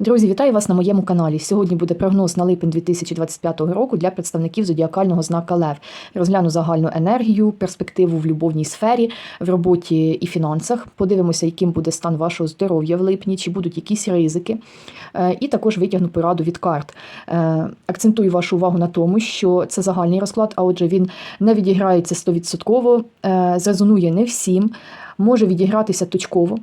Друзі, вітаю вас на моєму каналі. Сьогодні буде прогноз на липень 2025 року для представників зодіакального знака Лев. Розгляну загальну енергію, перспективу в любовній сфері, в роботі і фінансах. Подивимося, яким буде стан вашого здоров'я в липні, чи будуть якісь ризики. Е, І також витягну пораду від карт. Е, Акцентую вашу увагу на тому, що це загальний розклад, а отже, він не відіграється 100%, е, зрезонує не всім, може відігратися точково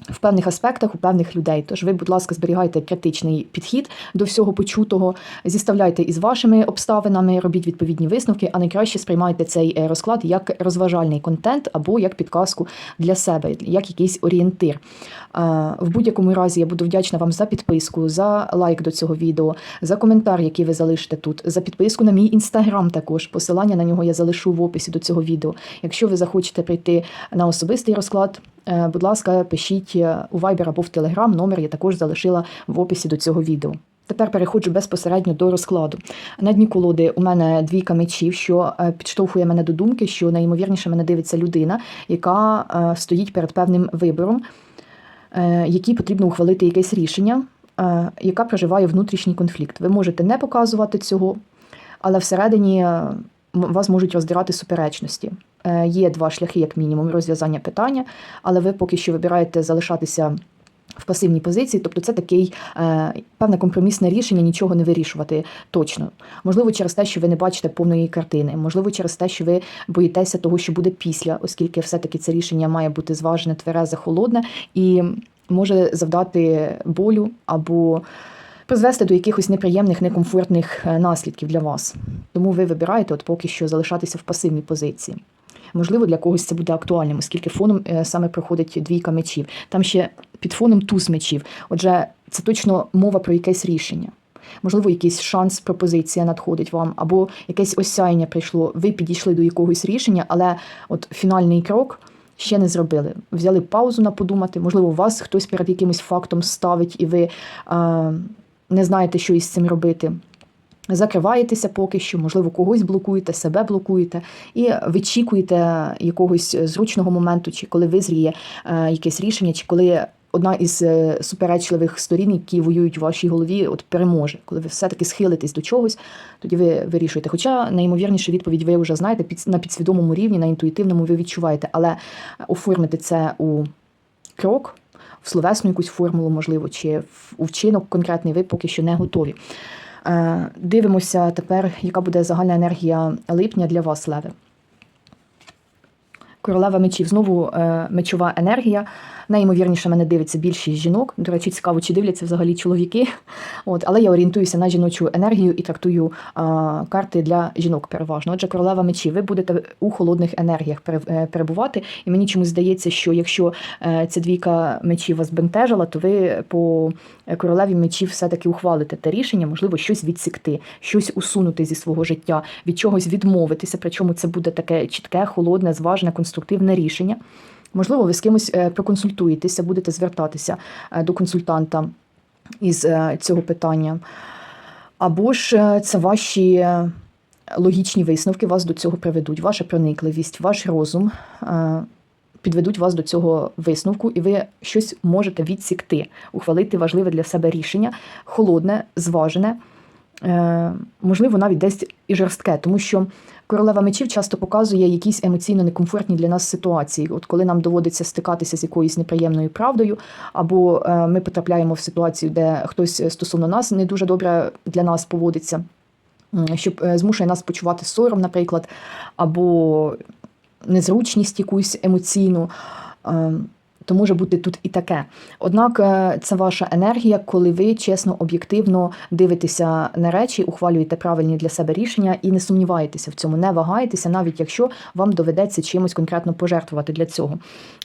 в певних аспектах у певних людей. Тож ви, будь ласка, зберігайте критичний підхід до всього почутого, зіставляйте із вашими обставинами, робіть відповідні висновки, а найкраще сприймайте цей е, розклад як розважальний контент або як підказку для себе, як якийсь орієнтир. Е, В будь-якому разі я буду вдячна вам за підписку, за лайк до цього відео, за коментар, який ви залишите тут, за підписку на мій інстаграм. Також посилання на нього я залишу в описі до цього відео. Якщо ви захочете прийти на особистий розклад. Е, Будь ласка, пишіть е, у Viber або в Telegram, номер я також залишила в описі до цього відео. Тепер переходжу безпосередньо до розкладу. На дні колоди у мене двійка мечів, що е, підштовхує мене до думки, що найімовірніше мене дивиться людина, яка стоїть перед певним вибором, який потрібно ухвалити якесь рішення, яка проживає внутрішній конфлікт. Ви можете не показувати цього, але всередині вас можуть роздирати суперечності. Е, Є два шляхи, як мінімум, розв'язання питання, але ви поки що вибираєте залишатися в пасивній позиції, тобто це такий е, певне компромісне рішення, нічого не вирішувати точно. Можливо, через те, що ви не бачите повної картини, можливо, через те, що ви боїтеся того, що буде після, оскільки все-таки це рішення має бути зважене, тверезе, холодне і може завдати болю або призвести до якихось неприємних, некомфортних е, наслідків для вас. Тому ви вибираєте от поки що залишатися в пасивній позиції. Можливо, для когось це буде актуальним, оскільки фоном е, саме проходить двійка мечів. Там ще під фоном туз мечів. Отже, це точно мова про якесь рішення. Можливо, якийсь шанс, пропозиція надходить вам, або якесь осяяння прийшло. Ви підійшли до якогось рішення, але от фінальний крок ще не зробили. Взяли паузу на подумати. Можливо, вас хтось перед якимось фактом ставить, і ви е, не знаєте, що із цим робити. Закриваєтеся поки що, можливо, когось блокуєте, себе блокуєте, і вичікуєте якогось зручного моменту, чи коли визріє е, якесь рішення, чи коли одна із е, суперечливих сторін, які воюють в вашій голові, от переможе. Коли ви все-таки схилитесь до чогось, тоді ви вирішуєте. Хоча найімовірніше відповідь ви вже знаєте під, на підсвідомому рівні, на інтуїтивному ви відчуваєте, але оформити це у крок. В словесну якусь формулу, можливо, чи в- у вчинок конкретний ви поки що не готові. Е, Дивимося тепер, яка буде загальна енергія липня для вас, Леви. Королева мечів. Знову е, мечова енергія. Найімовірніше мене дивиться більшість жінок. До речі, цікаво, чи дивляться взагалі чоловіки. От, але я орієнтуюся на жіночу енергію і трактую е, карти для жінок переважно. Отже, королева мечів, ви будете у холодних енергіях е, перебувати. І мені чомусь здається, що якщо е, ця двійка мечів вас бентежила, то ви по королеві мечів все-таки ухвалите те рішення, можливо, щось відсікти, щось усунути зі свого життя, від чогось відмовитися. Причому це буде таке чітке, холодне, зважене, конструктивне рішення. Можливо, ви з кимось е, проконсультуєтеся, будете звертатися е, до консультанта із е, цього питання. Або ж це ваші логічні висновки вас до цього приведуть, ваша проникливість, ваш розум підведуть вас до цього висновку, і ви щось можете відсікти, ухвалити важливе для себе рішення, холодне, зважене, можливо, навіть десь і жорстке, тому що королева мечів часто показує якісь емоційно некомфортні для нас ситуації. От коли нам доводиться стикатися з якоюсь неприємною правдою, або е, ми потрапляємо в ситуацію, де хтось е, стосовно нас не дуже добре для нас поводиться. Щоб е, змушує нас почувати сором, наприклад, або незручність якусь емоційну. То може бути тут і таке. Однак е, це ваша енергія, коли ви чесно, об'єктивно дивитеся на речі, ухвалюєте правильні для себе рішення і не сумніваєтеся в цьому, не вагаєтеся, навіть якщо вам доведеться чимось конкретно пожертвувати для цього.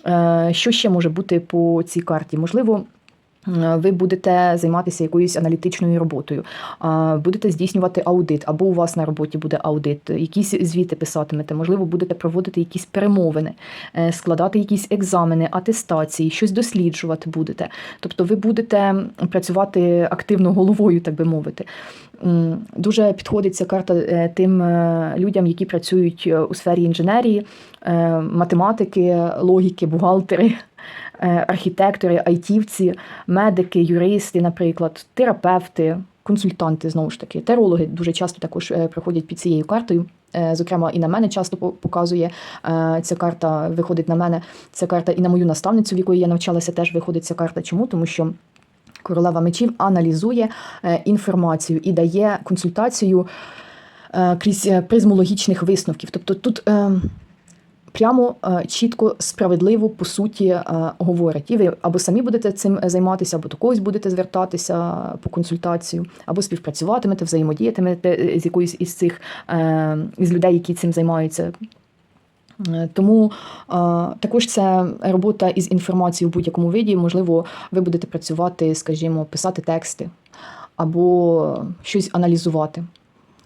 Е, Що ще може бути по цій карті? Можливо. Е, Ви будете займатися якоюсь аналітичною роботою, будете здійснювати аудит, або у вас на роботі буде аудит, якісь звіти писатимете, можливо, будете проводити якісь перемовини, е, складати якісь екзамени, атестації, щось досліджувати будете. Тобто ви будете працювати активно головою, так би мовити. Дуже підходить ця карта е, тим е, людям, які працюють е, у сфері інженерії, е, математики, логіки, бухгалтери. Е, архітектори, айтівці, медики, юристи, наприклад, терапевти, консультанти, знову ж таки, терологи дуже часто також е, приходять під цією картою. Е, Зокрема, і на мене часто показує ця карта, виходить на мене ця карта, і на мою наставницю, в якої я навчалася, теж виходить ця карта. Чому? Тому що королева мечів аналізує інформацію і дає консультацію крізь призму логічних висновків. Тобто тут е, прямо е, чітко, справедливо, по суті, е, говорить. І ви або самі будете цим займатися, або до когось будете звертатися по консультацію, або співпрацюватимете, взаємодіятимете е, з якоюсь із цих е, із людей, які цим займаються. Е, Тому е, також це робота із інформацією в будь-якому виді. Можливо, ви будете працювати, скажімо, писати тексти або щось аналізувати.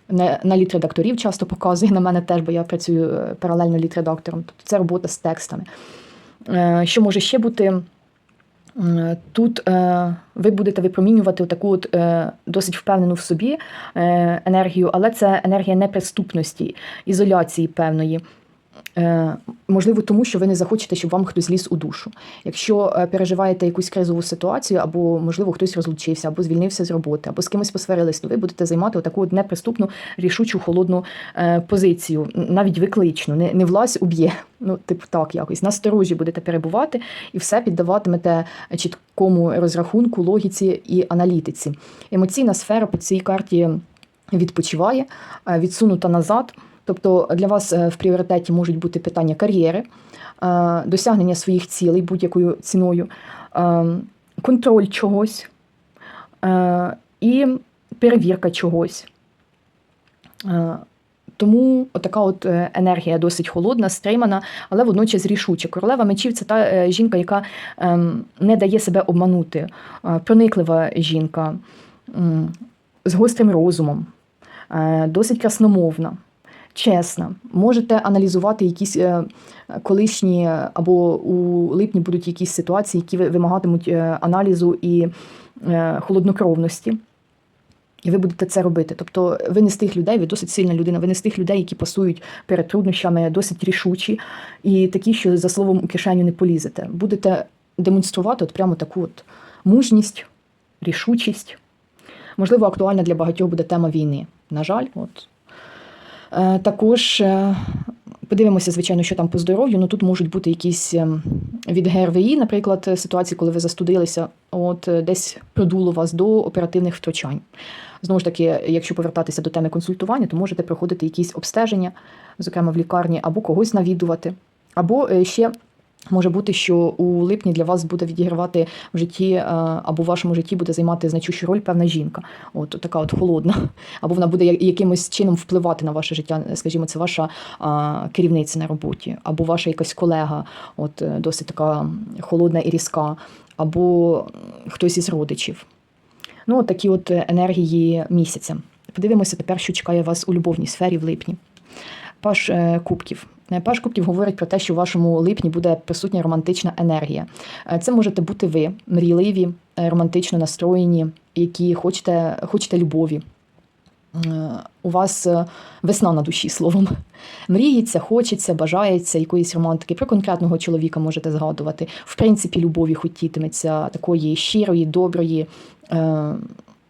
На, літредакторів часто показує на мене теж, бо я працюю е, паралельно літредактором. Тобто це робота з текстами. Е, Що може ще бути? Тут е, ви будете випромінювати таку от досить впевнену в собі енергію, але це енергія неприступності, ізоляції певної. Е, можливо, тому що ви не захочете, щоб вам хтось ліз у душу. Якщо е, переживаєте якусь кризову ситуацію, або можливо хтось розлучився, або звільнився з роботи, або з кимось посварились, то ви будете займати таку неприступну, рішучу, холодну е, позицію, навіть викличну, не, не влазь уб'є. Ну, типу, так якось насторожі будете перебувати і все піддаватимете чіткому розрахунку, логіці і аналітиці. Емоційна сфера по цій карті відпочиває, відсунута назад. Тобто для вас е, в пріоритеті можуть бути питання кар'єри, е, досягнення своїх цілей будь-якою ціною, е, контроль чогось і перевірка чогось. Тому така от енергія досить холодна, стримана, але водночас рішуча. Королева мечів це та жінка, яка ем, не дає себе обманути, прониклива жінка з гострим розумом, досить красномовна чесна. Можете аналізувати якісь е, колишні або у липні будуть якісь ситуації, які ви- вимагатимуть е, аналізу і е, холоднокровності. І ви будете це робити. Тобто ви не з тих людей, ви досить сильна людина, ви не з тих людей, які пасують перед труднощами, досить рішучі і такі, що за словом у кишеню не полізете. Будете демонструвати от прямо таку от мужність, рішучість. Можливо, актуальна для багатьох буде тема війни. На жаль, от Також е, подивимося, звичайно, що там по здоров'ю. Ну тут можуть бути якісь ем, від ГРВІ, наприклад, е, ситуації, коли ви застудилися, от е, десь продуло вас до оперативних втручань. Знову ж таки, якщо повертатися до теми консультування, то можете проходити якісь обстеження, зокрема в лікарні, або когось навідувати, або е, ще. Може бути, що у липні для вас буде відігравати в житті е, або в вашому житті буде займати значущу роль певна жінка, от така от холодна, або вона буде якимось чином впливати на ваше життя. Скажімо, це ваша а, керівниця на роботі, або ваша якась колега, от е, досить така холодна і різка, або хтось із родичів. Ну, от такі от енергії місяця. Подивимося тепер, що чекає вас у любовній сфері в липні. Паш е, Кубків. Е, Паш Кубків говорить про те, що в вашому липні буде присутня романтична енергія. Е, Це можете бути ви, мрійливі, е, романтично настроєні, які хочете, хочете любові. У вас весна на душі, словом. Мріється, хочеться, бажається якоїсь романтики. Про конкретного чоловіка можете згадувати. В принципі, любові хотітиметься такої щирої, доброї.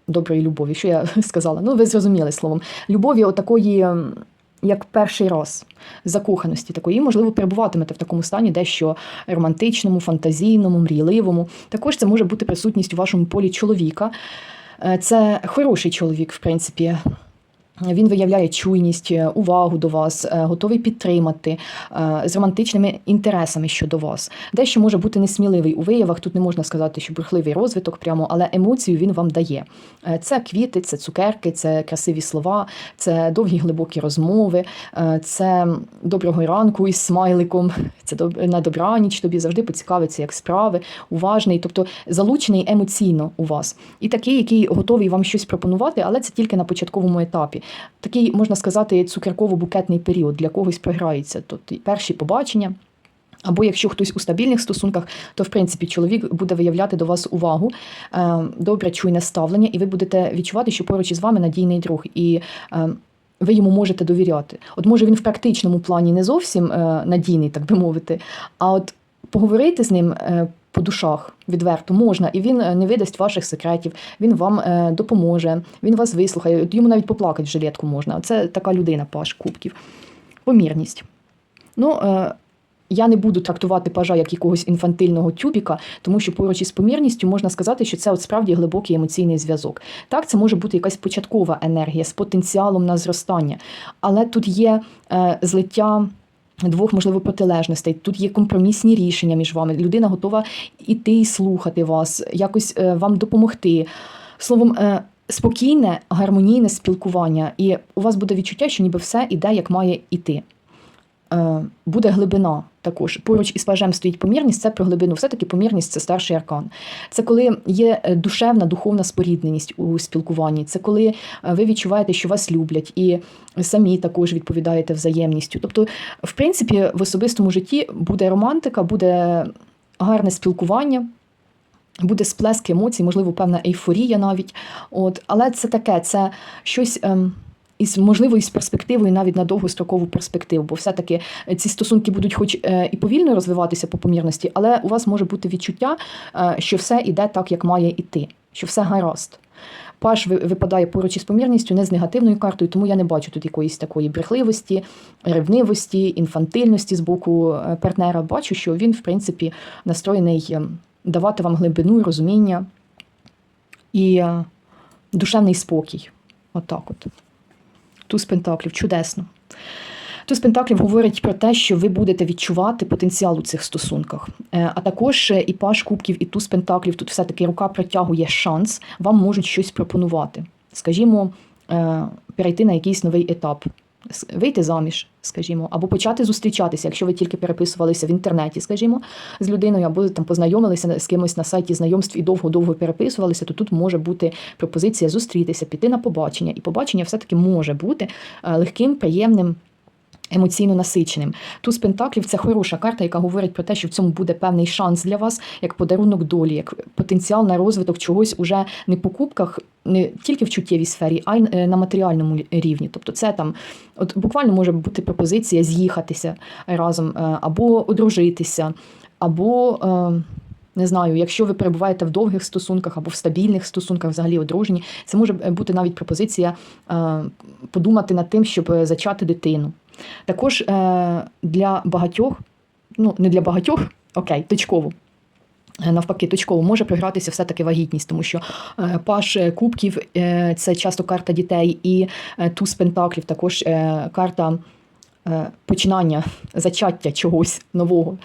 Доброї любові, що я сказала? Ну, ви зрозуміли словом. Любові отакої, ем, як перший раз, закоханості такої, можливо, перебуватимете в такому стані, дещо романтичному, фантазійному, мрійливому. Також це може бути присутність у вашому полі чоловіка. Е, Це хороший чоловік, в принципі. Він виявляє чуйність, е, увагу до вас, е, готовий підтримати е, з романтичними інтересами щодо вас. Дещо може бути несміливий у виявах. Тут не можна сказати, що бурхливий розвиток прямо, але емоцію він вам дає. Це квіти, це цукерки, це красиві слова, це довгі глибокі розмови, це доброго ранку із смайликом, це на добраніч тобі завжди поцікавиться, як справи, уважний, тобто залучений емоційно у вас. І такий, який готовий вам щось пропонувати, але це тільки на початковому етапі. Такий, можна сказати, цукерково-букетний період для когось програється. Тобто перші побачення. Або якщо хтось у стабільних стосунках, то в принципі чоловік буде виявляти до вас увагу, е, добре чуйне ставлення, і ви будете відчувати, що поруч із вами надійний друг, і е, ви йому можете довіряти. От може він в практичному плані не зовсім е, надійний, так би мовити, а от поговорити з ним по душах відверто можна, і він е, не видасть ваших секретів, він вам е, допоможе, він вас вислухає. Йому навіть поплакати в жилетку можна. Це така людина, паш кубків. Помірність. Ну, е, я не буду трактувати пажа як якогось інфантильного тюбіка, тому що поруч із помірністю можна сказати, що це от справді глибокий емоційний зв'язок. Так, це може бути якась початкова енергія з потенціалом на зростання, але тут є злиття. Двох, можливо, протилежностей. Тут є компромісні рішення між вами. Людина готова іти і слухати вас, якось е, вам допомогти. Словом, е, спокійне, гармонійне спілкування, і у вас буде відчуття, що ніби все іде, як має іти. Е, буде глибина також. Поруч із пажем стоїть помірність, це про глибину. Все-таки помірність це старший аркан. Це коли є е, душевна, духовна спорідненість у спілкуванні. Це коли е, ви відчуваєте, що вас люблять, і самі також відповідаєте взаємністю. Тобто, в принципі, в особистому житті буде романтика, буде гарне спілкування. Буде сплеск емоцій, можливо, певна ейфорія навіть. От, але це таке, це щось. Ем, із можливо із перспективою навіть на довгострокову перспективу, бо все-таки ці стосунки будуть, хоч е, і повільно розвиватися по помірності, але у вас може бути відчуття, е, що все йде так, як має йти, що все гаразд. Паш випадає поруч із помірністю, не з негативною картою, тому я не бачу тут якоїсь такої брехливості, ревнивості, інфантильності з боку е, партнера. Бачу, що він, в принципі, настроєний ем, давати вам глибину, розуміння і душевний спокій. Отак от. Туз Пентаклів, чудесно. Туз Пентаклів говорить про те, що ви будете відчувати потенціал у цих стосунках. Е, а також і Паш Кубків, і Туз Пентаклів тут все-таки рука протягує шанс, вам можуть щось пропонувати. Скажімо, е, перейти на якийсь новий етап, вийти заміж, скажімо, або почати зустрічатися, якщо ви тільки переписувалися в інтернеті, скажімо, з людиною, або там познайомилися з кимось на сайті знайомств і довго-довго переписувалися, то тут може бути пропозиція зустрітися, піти на побачення. І побачення все-таки може бути е, легким, приємним. Емоційно насиченим. Туз Пентаклів це хороша карта, яка говорить про те, що в цьому буде певний шанс для вас, як подарунок долі, як потенціал на розвиток чогось уже не по кубках, не тільки в чуттєвій сфері, а й е, на матеріальному рівні. Тобто, це там, от буквально може бути пропозиція з'їхатися разом, е, або одружитися, або. Е, не знаю, якщо ви перебуваєте в довгих стосунках або в стабільних стосунках, взагалі одружені, це може бути навіть пропозиція подумати над тим, щоб зачати дитину. Також для багатьох, ну не для багатьох, окей, точково. Е, навпаки, точково може програтися все-таки вагітність, тому що е, паш кубків е, це часто карта дітей, і туз пентаклів також карта починання, зачаття чогось нового.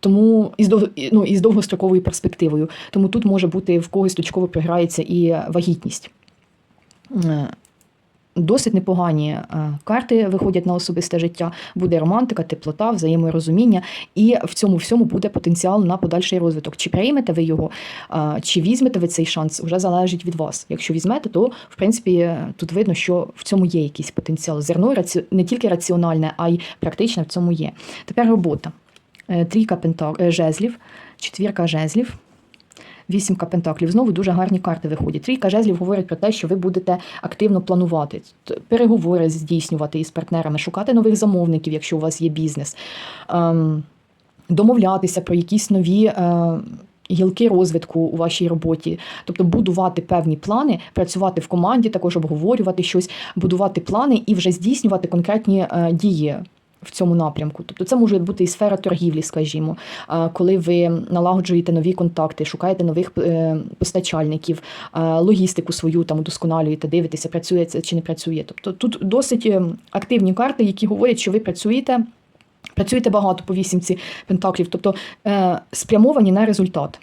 Тому із ну, із довгостроковою перспективою. Тому тут може бути в когось точково програється і вагітність. Досить непогані е, карти виходять на особисте життя. Буде романтика, теплота, взаєморозуміння, і в цьому всьому буде потенціал на подальший розвиток. Чи приймете ви його, чи візьмете ви цей шанс, вже залежить від вас. Якщо візьмете, то в принципі тут видно, що в цьому є якийсь потенціал. Зерно не тільки раціональне, а й практичне в цьому є. Тепер робота. Е, трійка. Е, жезлів, четвірка жезлів. Вісімка пентаклів. Знову дуже гарні карти виходять. Трійка жезлів говорить про те, що ви будете активно планувати, переговори здійснювати із партнерами, шукати нових замовників, якщо у вас є бізнес, ем, домовлятися про якісь нові. Е, гілки розвитку у вашій роботі, тобто будувати певні плани, працювати в команді, також обговорювати щось, будувати плани і вже здійснювати конкретні е, дії в цьому напрямку. Тобто це може бути і сфера торгівлі, скажімо, коли ви налагоджуєте нові контакти, шукаєте нових е, постачальників, логістику свою там удосконалюєте, дивитеся, працює це чи не працює. Тобто тут досить е, активні карти, які говорять, що ви працюєте. Працюєте багато по вісімці пентаклів, тобто е, спрямовані на результат.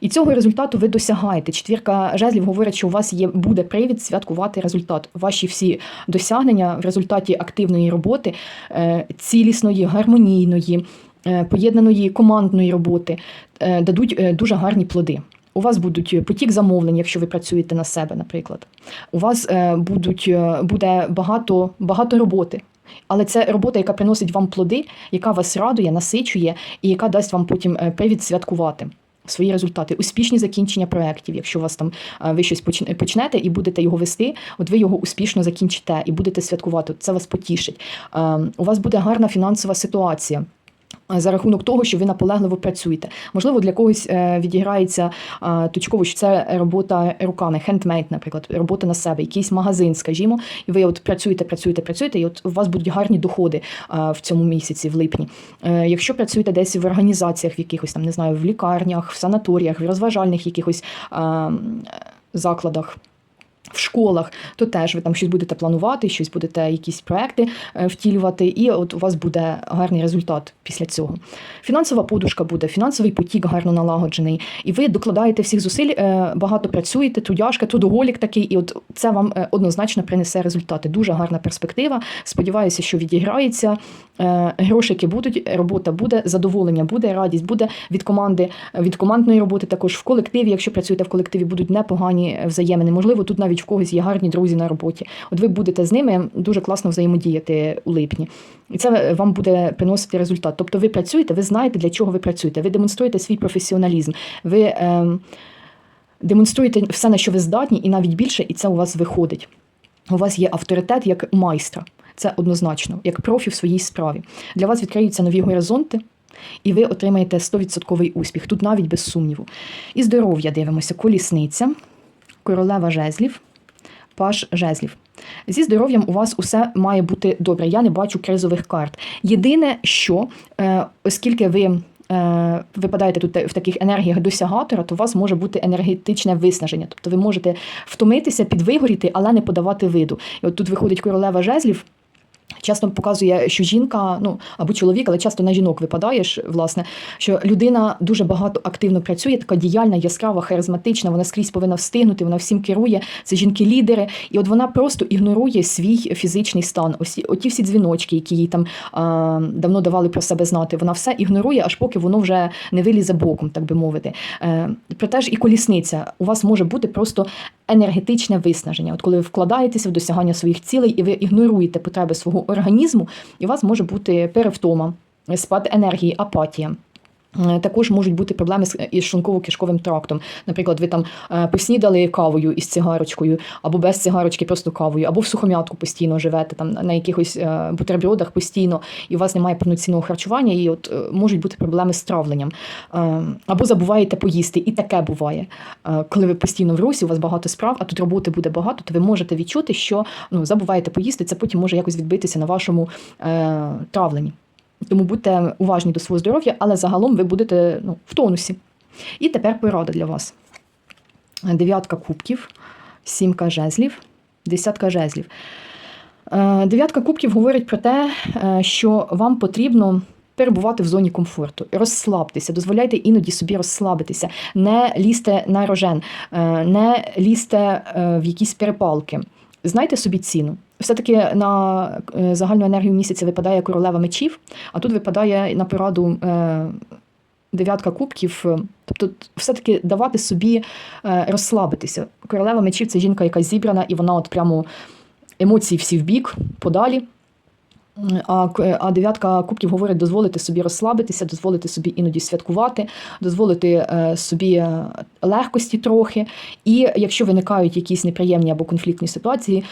І цього результату ви досягаєте. Четвірка жезлів говорить, що у вас є буде привід святкувати результат. Ваші всі досягнення в результаті активної роботи, е, цілісної, гармонійної, е, поєднаної командної роботи е, дадуть дуже гарні плоди. У вас будуть потік замовлень, якщо ви працюєте на себе, наприклад. У вас будуть, буде багато, багато роботи. Але це робота, яка приносить вам плоди, яка вас радує, насичує і яка дасть вам потім привід святкувати свої результати, успішні закінчення проєктів. Якщо у вас там ви щось почнете і будете його вести, от ви його успішно закінчите і будете святкувати. Це вас потішить. У вас буде гарна фінансова ситуація. За рахунок того, що ви наполегливо працюєте. Можливо, для когось е, відіграється е, точково, що це робота руками, хендмейд, наприклад, робота на себе, якийсь магазин, скажімо, і ви от працюєте, працюєте, працюєте, і от у вас будуть гарні доходи е, в цьому місяці, в липні. Якщо працюєте десь в організаціях, в якихось там, не знаю, в лікарнях, в санаторіях, в розважальних якихось е, закладах. В школах, то теж ви там щось будете планувати, щось будете, якісь проекти е, втілювати, і от у вас буде гарний результат після цього. Фінансова подушка буде, фінансовий потік гарно налагоджений, і ви докладаєте всіх зусиль, е, багато працюєте, трудяшка, трудоголік такий, і от це вам е, однозначно принесе результати. Дуже гарна перспектива. Сподіваюся, що відіграється. Грошики будуть, робота буде, задоволення буде, радість буде від команди, від командної роботи. Також в колективі, якщо працюєте в колективі, будуть непогані взаємини. Можливо, тут навіть в когось є гарні друзі на роботі. От ви будете з ними дуже класно взаємодіяти у липні. І це вам буде приносити результат. Тобто ви працюєте, ви знаєте, для чого ви працюєте. Ви демонструєте свій професіоналізм. Ви е, демонструєте все, на що ви здатні, і навіть більше, і це у вас виходить. У вас є авторитет як майстра. Це однозначно, як профі в своїй справі. Для вас відкриються нові горизонти, і ви отримаєте 100% успіх. Тут навіть без сумніву. І здоров'я дивимося: колісниця, королева жезлів, паш жезлів. Зі здоров'ям у вас усе має бути добре. Я не бачу кризових карт. Єдине, що е, оскільки ви. е, Випадаєте тут в таких енергіях досягатора, то у вас може бути енергетичне виснаження. Тобто ви можете втомитися, підвигоріти, але не подавати виду. І от тут виходить королева жезлів. Часто показує, що жінка, ну або чоловік, але часто на жінок випадаєш, власне, що людина дуже багато активно працює, така діяльна, яскрава, харизматична, вона скрізь повинна встигнути, вона всім керує. Це жінки-лідери, і от вона просто ігнорує свій фізичний стан. Ось оті всі дзвіночки, які їй там а, давно давали про себе знати. Вона все ігнорує, аж поки воно вже не вилізе боком, так би мовити. Е, проте ж і колісниця у вас може бути просто енергетичне виснаження. От коли ви вкладаєтеся в досягання своїх цілей і ви ігноруєте потреби свого організму, і у вас може бути перевтома, спад енергії, апатія. Е, Також можуть бути проблеми з із шлунково-кишковим трактом. Наприклад, ви там е, поснідали кавою із цигарочкою, або без цигарочки, просто кавою, або в сухом'ятку постійно живете там на якихось е, бутербродах постійно, і у вас немає повноцінного харчування, і от е, можуть бути проблеми з травленням. Е, Або забуваєте поїсти, і таке буває. Е, Коли ви постійно в русі, у вас багато справ, а тут роботи буде багато, то ви можете відчути, що ну забуваєте поїсти. Це потім може якось відбитися на вашому е, травленні. Тому будьте уважні до свого здоров'я, але загалом ви будете ну, в тонусі. І тепер порада для вас: дев'ятка кубків, сімка жезлів, десятка жезлів. Е, Дев'ятка кубків говорить про те, е, що вам потрібно. Перебувати в зоні комфорту, розслабтеся, дозволяйте іноді собі розслабитися, не лізьте на рожен, е, не лізьте е, в якісь перепалки. Знайте собі ціну. Все-таки на е, загальну енергію місяця випадає королева мечів, а тут випадає на пораду е, дев'ятка кубків. Тобто, все-таки давати собі е, розслабитися. Королева мечів це жінка, яка зібрана, і вона от прямо емоції всі в бік, подалі. А, а дев'ятка кубків говорить дозволити собі розслабитися, дозволити собі іноді святкувати, дозволити собі легкості трохи. І якщо виникають якісь неприємні або конфліктні ситуації,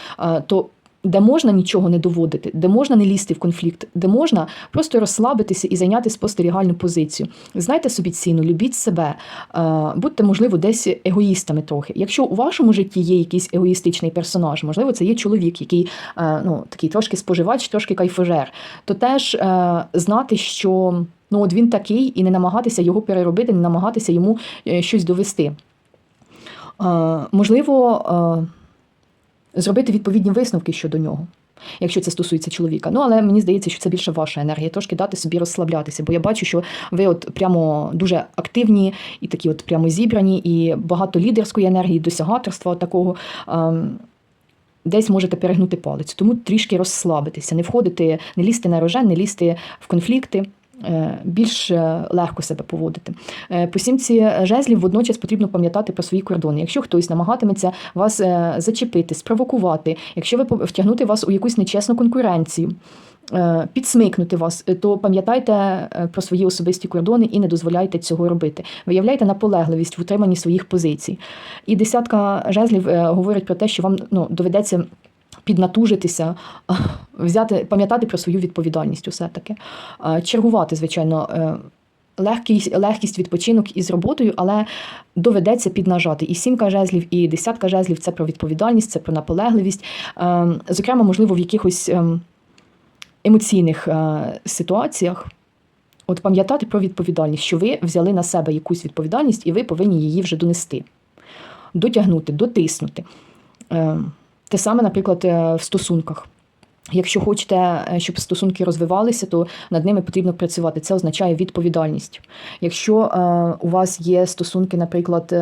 то де можна нічого не доводити, де можна не лізти в конфлікт, де можна просто розслабитися і зайняти спостерігальну позицію. Знайте собі ціну, любіть себе, е, будьте, можливо, десь егоїстами трохи. Якщо у вашому житті є якийсь егоїстичний персонаж, можливо, це є чоловік, який е, ну, такий трошки споживач, трошки кайфожер, то теж е, знати, що ну, от він такий, і не намагатися його переробити, не намагатися йому щось довести. Можливо, зробити відповідні висновки щодо нього. Якщо це стосується чоловіка. Ну, але мені здається, що це більше ваша енергія, трошки дати собі розслаблятися, бо я бачу, що ви от прямо дуже активні і такі от прямо зібрані, і багато лідерської енергії, досягаторства такого. ем, Десь можете перегнути палець, тому трішки розслабитися, не входити, не лізти на рожен, не лізти в конфлікти, більш е, легко себе поводити. Е, По сімці жезлів водночас потрібно пам'ятати про свої кордони. Якщо хтось намагатиметься вас е, зачепити, спровокувати, якщо ви втягнути вас у якусь нечесну конкуренцію, е, підсмикнути вас, е, то пам'ятайте е, про свої особисті кордони і не дозволяйте цього робити. Виявляйте наполегливість в утриманні своїх позицій. І десятка жезлів е, говорить про те, що вам ну, доведеться піднатужитися, взяти, пам'ятати про свою відповідальність усе таки. Е, Чергувати, звичайно, е, легкість, легкість відпочинок із роботою, але доведеться піднажати. І сімка жезлів, і десятка жезлів це про відповідальність, це про наполегливість. Е, Зокрема, можливо, в якихось ем, емоційних е, ситуаціях. От пам'ятати про відповідальність, що ви взяли на себе якусь відповідальність, і ви повинні її вже донести, дотягнути, дотиснути. Те саме, наприклад, е, в стосунках. Якщо хочете, е, щоб стосунки розвивалися, то над ними потрібно працювати. Це означає відповідальність. Якщо е, у вас є стосунки, наприклад,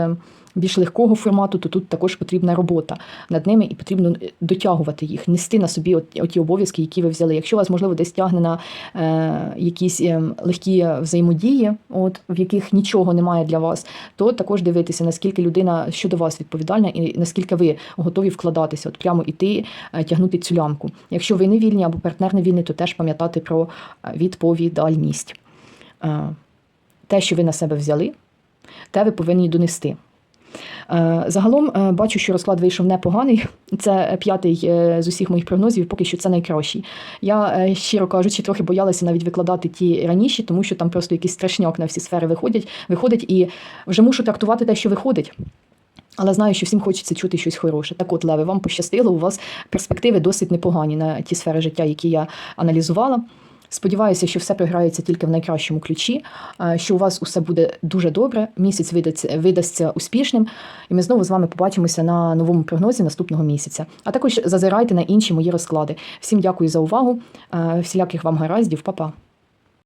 більш легкого формату, то тут також потрібна робота над ними і потрібно е, дотягувати їх, нести на собі от, оті обов'язки, які ви взяли. Якщо вас, можливо, десь тягне на е, якісь е, легкі взаємодії, от в яких нічого немає для вас, то також дивитися, наскільки людина щодо вас відповідальна і наскільки ви готові вкладатися, от прямо іти, е, тягнути цю лямку. Якщо ви не вільні або партнер не вільний, то теж пам'ятати про е, відповідальність. Те, що ви на себе взяли, те ви повинні донести. Е, Загалом е, бачу, що розклад вийшов непоганий. Це п'ятий е, з усіх моїх прогнозів, поки що це найкращий. Я, щиро кажучи, трохи боялася навіть викладати ті раніше, тому що там просто якийсь страшняк на всі сфери виходять, виходить, і вже мушу трактувати те, що виходить. Але знаю, що всім хочеться чути щось хороше. Так от, Леви, вам пощастило, у вас перспективи досить непогані на ті сфери життя, які я аналізувала. Сподіваюся, що все програється тільки в найкращому ключі, е, що у вас усе буде дуже добре, місяць видасться, успішним, і ми знову з вами побачимося на новому прогнозі наступного місяця. А також зазирайте на інші мої розклади. Всім дякую за увагу, е, всіляких вам гараздів, Па-па.